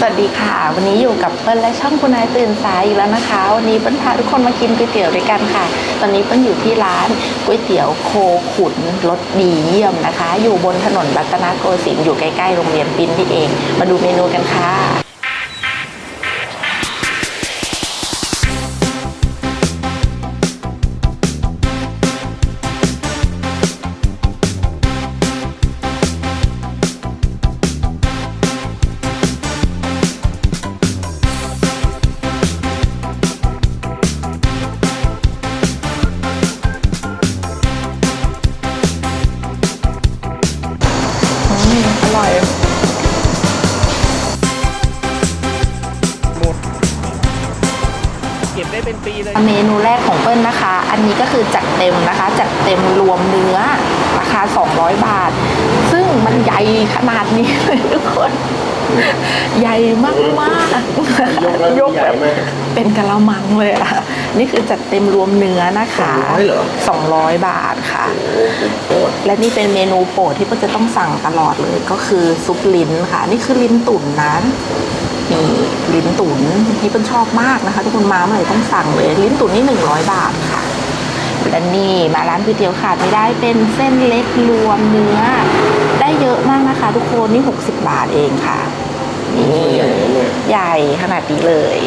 สวัสดีค่ะ วันนี้อยู่กับเปิ้ลและช่องคุณนายตื่นสายอีกแล้วนะคะ วันนี้เปิ้ลพาทุกคนมากินก๋วยเตี๋ยวด้วยกันค่ะ ตอนนี้เปิ้ลอยู่ที่ร้านก๋วยเตี๋ยวโคขุนรสดีเยี่ยมนะคะ อยู่บนถนนรัตนโกสินทร์อยู่ใกล้ๆโรงเรียนปินนี่เอง มาดูเมนูกันค่ะ เป็นปีเลยเมนูแรกของเปิ้ลนะคะ อันนี้ก็คือจัดเต็มนะคะ จัดเต็มรวมเนื้อราคา 200 บาท ซึ่งมันใหญ่ขนาดนี้เลยทุกคน ใหญ่มากมากๆยกแล้วใหญ่มากเป็นกะละมังเลยอะ นี่คือจัดเต็มรวมเนื้อนะคะ200เหรอ200 บาทค่ะโอ้โหและนี่เป็นเมนูโปรดที่เปิ้ลจะต้องสั่งตลอดเลยก็คือซุปลิ้นค่ะ นี่คือลิ้นตุ๋นนะ นี่ลิ้นตุ๋นนี่เปิ้ลชอบมากนะคะ ทุกคนมาเมื่อไหร่ต้องสั่งเลย ลิ้นตุ๋นนี่หนึ่งร้อยบาทค่ะและนี่มาร้านก๋วยเตี๋ยวขาดไม่ได้เป็นเส้นเล็กรวมเนื้อ ได้เยอะมากนะคะ ทุกคนนี่ 60 บาทเองค่ะนี่ใหญ่ขนาดนี้เลย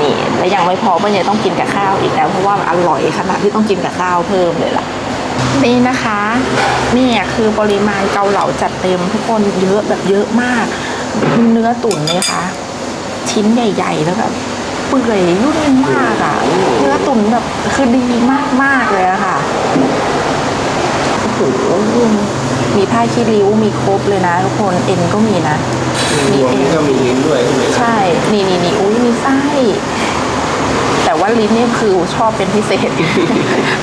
นี่และยังไม่พอเปิ้ลยังต้องกินกับข้าวอีกแล้วเพราะว่าอร่อยขนาดที่ต้องกินกับข้าวเพิ่มเลยล่ะนี่นะคะนี่คือปริมาณเกาเหลาจัดเต็มทุกคนเยอะแบบเยอะมาก เนื้อตุ๋นเลยค่ะ ชิ้นใหญ่ๆแล้วแบบเปื่อยยุ่นมากอะ่ะ เนื้อตุ๋นแบบคือดีมากๆเลยอะค่ะโอ้โหมีผ้าขี้ริ้วมีครบเลยนะทุกคนเอ็นก็มีนะรวมนี่ก็มีลิ้นด้วยใช่ไหมครับใช่ นี่นี่นี่อุ้ยมีไส้แต่ว่าลิ้นนี่คือชอบเป็นพิเศษ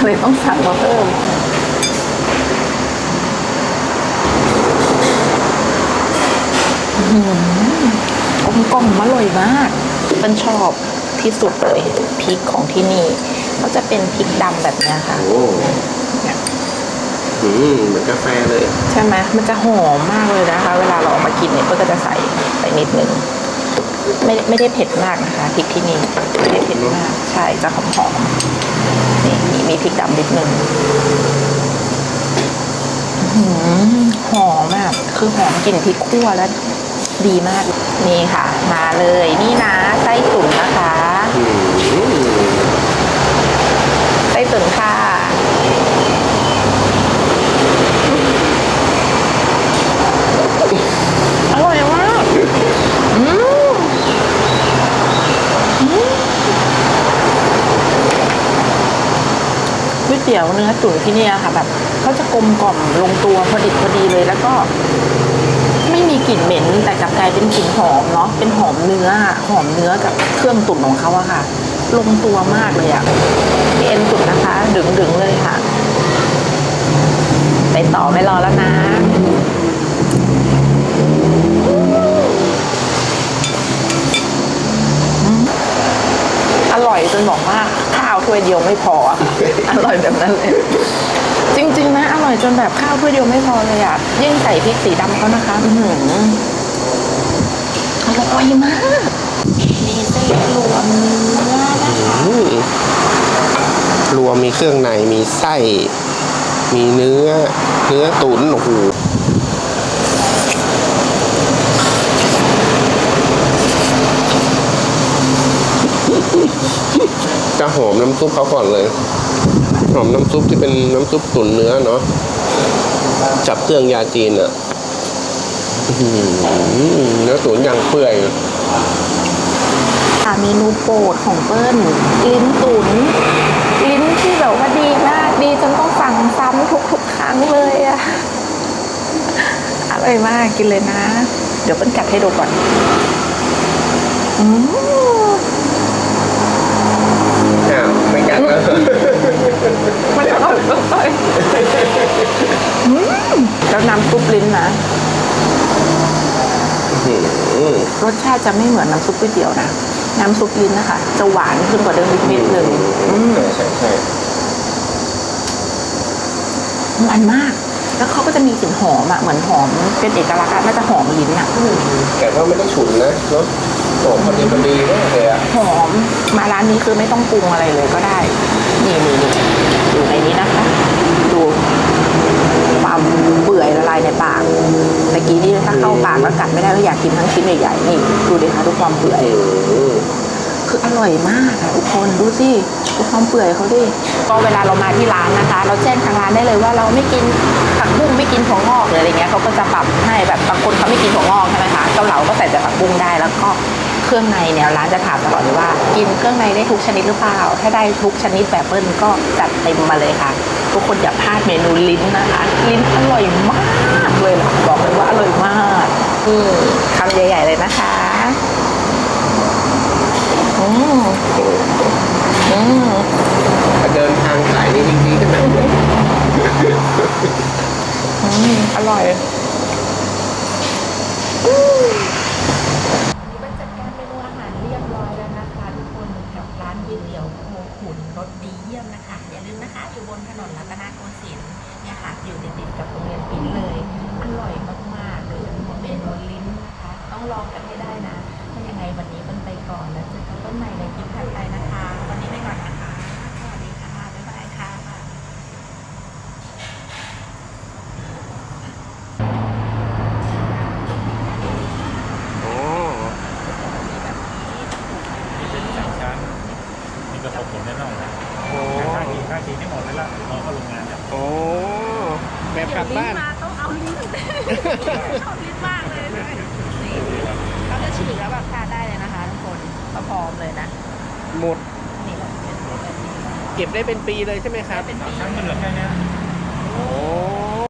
เลยต้องสั่งมาเพิ่ม กลมกล่อมอร่อยมากเป็นชอบที่สุดเลยพริกของที่นี่ ก็จะเป็นพริกดำแบบเนี้ยค่ะโอ้อืมเหมือนกาแฟเลย ใช่ไหมมันจะหอมมากเลยนะคะ เวลาเราเอามากินเนี่ยก็จะใส่ใส่นิดนึงไม่ไม่ได้เผ็ดมากนะคะพริกที่นี่ไม่ได้เผ็ดมาก ใช่จะหอมหอมๆนี่มีมีพริกดำนิดนึงอื้อหือหอมมากคือหอมกลิ่นพริกคั่วแล้ว ดีมาก นี่ค่ะ มาเลยนี่นะไส้ตุ๋นนะคะอืมไส้ตุ๋นค่ะ อร่อยมากอืมอืมก๋วยเตี๋ยวเนื้อตุ๋นที่เนี่ยค่ะแบบเขาจะกลมกล่อมลงตัวพอดิบพอดีเลยแล้วก็ไม่มี กลิ่นเหม็น แต่กลับกลายเป็นกลิ่นหอมเนาะเป็นหอมเนื้อหอมเนื้อกับเครื่องตุ๋นของเขาอะค่ะ ลงตัวมากเลยอะมีเอ็นตุ๋นนะคะดึงดึงๆเลยค่ะ ไปต่อไม่รอแล้วนะอร่อยจนบอกว่าข้าวถ้วยเดียวไม่พออร่อยแบบนั้นเลย อร่อยจนแบบข้าวถ้วยเดียวไม่พอเลยอะยิ่งใส่พริกสีดำเขานะคะอือหือร่อยมากมีเส้นรวมเนื้อนะคะอืมรวมมีเครื่องในมีไส้ มีเนื้อ เนื้อตุ๋นโอ้โหจะหอมน้ำซุปเขาก่อนเลย อมน้ำซุปที่เป็นน้ำซุปตุ๋นเนื้อเนาะจับเครื่องยาจีนอะอื้อหือเนื้อตุ๋นอย่างเปื่อยเมนูโปรดของเปิ้ลลิ้นตุ๋นลิ้นที่แบบว่าดีมาก ดีจนต้องสั่งซ้ำทุกๆครั้งเลยอะอร่อยมากกินเลยนะ เดี๋ยวเปิ้ลกัดให้ดูก่อน อืม อ้าวไม่กัดแล้ว มันอร่อยมากเลยอืมแล้วน้ำซุปลิ้นนะ อืม ร สชาติจะไม่เหมือนน้ำซุปก๋วยเตี๋ยวนะ น้ำซุปลิ้นนะคะ จะหวานขึ้นกว่าเดิมนิดนึงอืมใช่ใช่ใช่หวานมาก แล้วเขาก็จะมีกลิ่นหอมอะเหมือนหอมเป็นเอกลักษณ์อะน่าจะหอมลิ้นอะแต่ว่าไม่ได้ฉุนนะเนาะหอมพอดีพอดีมากเลยอะหอม มาร้านนี้คือไม่ต้องปรุงอะไรเลยก็ได้ นี่นี่นี่อยู่ในนี้นะคะ ดูความเปื่อยละลายในปากตะกี้นี่ถ้าเข้า ปากแล้วกัดไม่ได้ก็อยากกินทั้งชิ้นใหญ่ๆนี่ดูดิคะดูความเปื่อยอืมคืออร่อยมากอะทุกคนดูสิดูความเปื่อยเขาดิก็เวลาเรามาที่ร้านนะคะ เราแจ้งทางร้านได้เลยว่าเราไม่กินผักบุ้งไม่กินถั่วงอกหรืออะไรเงี้ยเขาก็จะปรับให้แบบบางคนเขาไม่กินถั่วงอกใช่ไหมคะเกาเหลาก็ใส่แต่ผักบุ้งได้แล้วก็เครื่องในเนี่ยร้านจะถามตลอดเลยว่า กินเครื่องในได้ทุกชนิดหรือเปล่า ถ้าได้ทุกชนิดแบบเบิ้ลก็จัดเต็มมาเลยค่ะ ทุกคนอย่าพลาดเมนูลิ้นนะคะ ลิ้นอร่อยมากเลยล่ะบอกเลยว่าอร่อยมาก อืมคำใหญ่ ๆ เลยนะคะอืมอืมถ้าเดินทางสายนี้จริงๆก็แบบอืมอร่อยวันนี้จัดการเมนูอาหารเรียบร้อยแล้วนะคะทุกคนกับร้านก๋วยเตี๋ยวโคขุนรสดีเยี่ยมนะคะอย่าลืมนะคะอยู่บนถนนรัตนโกสินทร์เนี่ยค่ะอยู่ติดๆกับโรงเรียนปิ้นเลย อร่อยมากๆ เลยเมนูลิ้นนะคะ ต้องลองกันให้ได้นะถ้ายังไงวันนี้มันไปก่อนแล้วเจอกันต้นใหม่ในคลิปถัดไปนะคะ วันนี้ไปก่อนนะคะ สวัสดีค่ะ บ๊ายบายค่ะอ๋อนี่เป็นสามชั้นมีกระปุกผมแน่นอนนะโอ้ค่าทีค่าทีนี่หมดเลยละรอเข้าโรงงานแล้วโอ้แบบกลับบ้านมาต้องเอาลิ้น เอาลิ้นมากเลยเลยนี่เขาจะฉีกแล้วแบบทานได้เลยนะคะทุกคนเขาพร้อมเลยนะหมดนี่เราเป็นแบบนี้เก็บได้เป็นปีเลยใช่ไหมครับ เป็นปีชั้นมันเหลือแค่เนี้ย โอ้